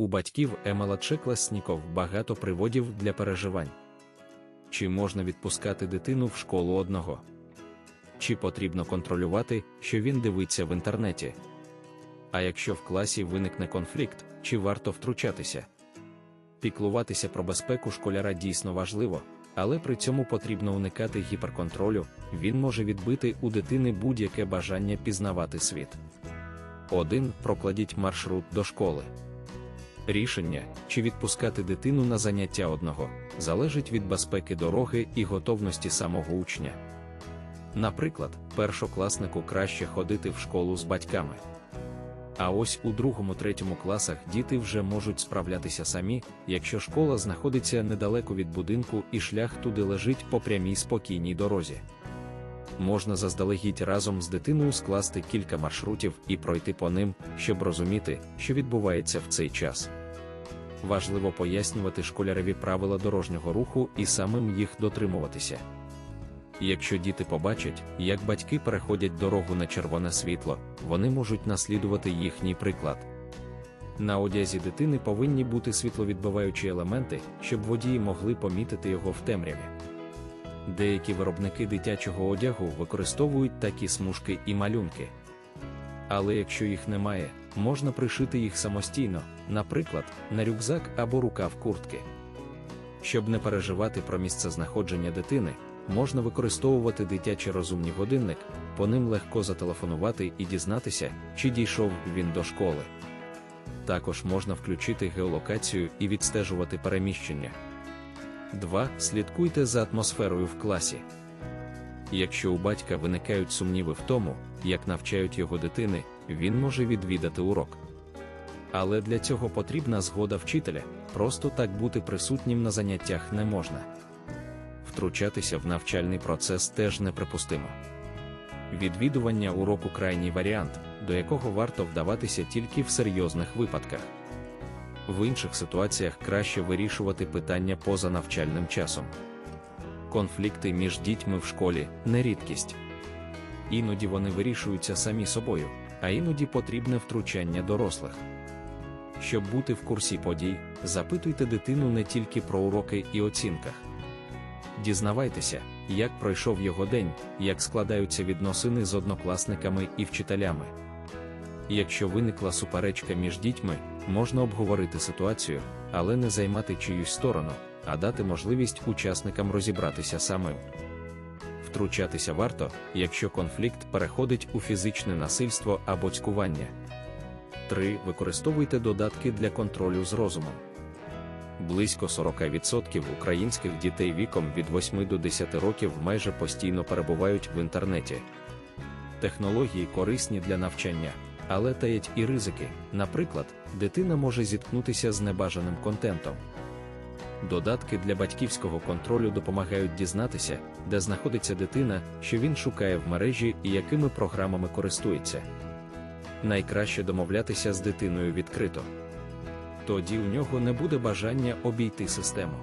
У батьків емелачекласніков багато приводів для переживань. Чи можна відпускати дитину в школу одного? Чи потрібно контролювати, що він дивиться в інтернеті? А якщо в класі виникне конфлікт, чи варто втручатися? Піклуватися про безпеку школяра дійсно важливо, але при цьому потрібно уникати гіперконтролю, він може відбити у дитини будь-яке бажання пізнавати світ. 1. Прокладіть маршрут до школи. Рішення, чи відпускати дитину на заняття одного, залежить від безпеки дороги і готовності самого учня. Наприклад, першокласнику краще ходити в школу з батьками. А ось у другому-третьому класах діти вже можуть справлятися самі, якщо школа знаходиться недалеко від будинку і шлях туди лежить по прямій спокійній дорозі. Можна заздалегідь разом з дитиною скласти кілька маршрутів і пройти по ним, щоб розуміти, що відбувається в цей час. Важливо пояснювати школяреві правила дорожнього руху і самим їх дотримуватися. Якщо діти побачать, як батьки переходять дорогу на червоне світло, вони можуть наслідувати їхній приклад. На одязі дитини повинні бути світловідбиваючі елементи, щоб водії могли помітити його в темряві. Деякі виробники дитячого одягу використовують такі смужки і малюнки. Але якщо їх немає, можна пришити їх самостійно, наприклад, на рюкзак або рукав куртки. Щоб не переживати про місце знаходження дитини, можна використовувати дитячий розумний годинник, по ним легко зателефонувати і дізнатися, чи дійшов він до школи. Також можна включити геолокацію і відстежувати переміщення. 2. Слідкуйте за атмосферою в класі. Якщо у батька виникають сумніви в тому, як навчають його дитини, він може відвідати урок. Але для цього потрібна згода вчителя, просто так бути присутнім на заняттях не можна. Втручатися в навчальний процес теж неприпустимо. Відвідування уроку крайній варіант, до якого варто вдаватися тільки в серйозних випадках. В інших ситуаціях краще вирішувати питання поза навчальним часом. Конфлікти між дітьми в школі не рідкість. Іноді вони вирішуються самі собою, а іноді потрібне втручання дорослих. Щоб бути в курсі подій, запитуйте дитину не тільки про уроки і оцінках. Дізнавайтеся, як пройшов його день, як складаються відносини з однокласниками і вчителями. Якщо виникла суперечка між дітьми, можна обговорити ситуацію, але не займати чиюсь сторону, а дати можливість учасникам розібратися самим. Втручатися варто, якщо конфлікт переходить у фізичне насильство або цькування. 3. Використовуйте додатки для контролю з розумом. Близько 40% українських дітей віком від 8 до 10 років майже постійно перебувають в інтернеті. Технології корисні для навчання, але таять і ризики. Наприклад, дитина може зіткнутися з небажаним контентом. Додатки для батьківського контролю допомагають дізнатися, де знаходиться дитина, що він шукає в мережі і якими програмами користується. Найкраще домовлятися з дитиною відкрито. Тоді у нього не буде бажання обійти систему.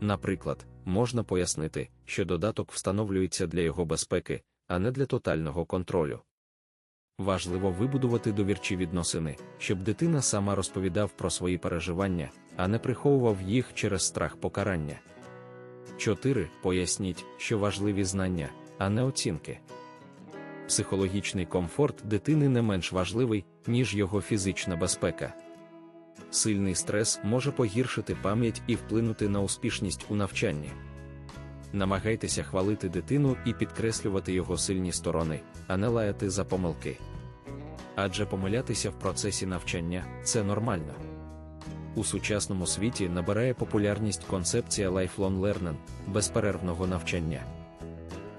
Наприклад, можна пояснити, що додаток встановлюється для його безпеки, а не для тотального контролю. Важливо вибудувати довірчі відносини, щоб дитина сама розповідав про свої переживання, а не приховував їх через страх покарання. 4. Поясніть, що важливі знання, а не оцінки. Психологічний комфорт дитини не менш важливий, ніж його фізична безпека. Сильний стрес може погіршити пам'ять і вплинути на успішність у навчанні. Намагайтеся хвалити дитину і підкреслювати його сильні сторони, а не лаяти за помилки. Адже помилятися в процесі навчання це нормально. У сучасному світі набирає популярність концепція lifelong learning – безперервного навчання.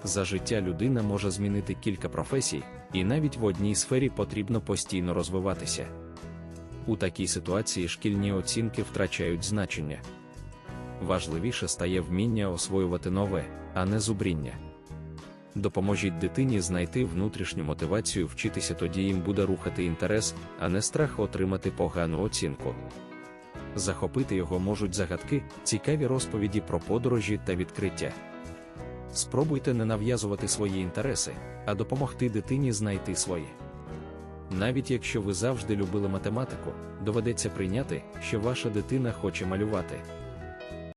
За життя людина може змінити кілька професій, і навіть в одній сфері потрібно постійно розвиватися. У такій ситуації шкільні оцінки втрачають значення. Важливіше стає вміння освоювати нове, а не зубріння. Допоможіть дитині знайти внутрішню мотивацію вчитися, тоді їм буде рухати інтерес, а не страх отримати погану оцінку. Захопити його можуть загадки, цікаві розповіді про подорожі та відкриття. Спробуйте не нав'язувати свої інтереси, а допомогти дитині знайти свої. Навіть якщо ви завжди любили математику, доведеться прийняти, що ваша дитина хоче малювати.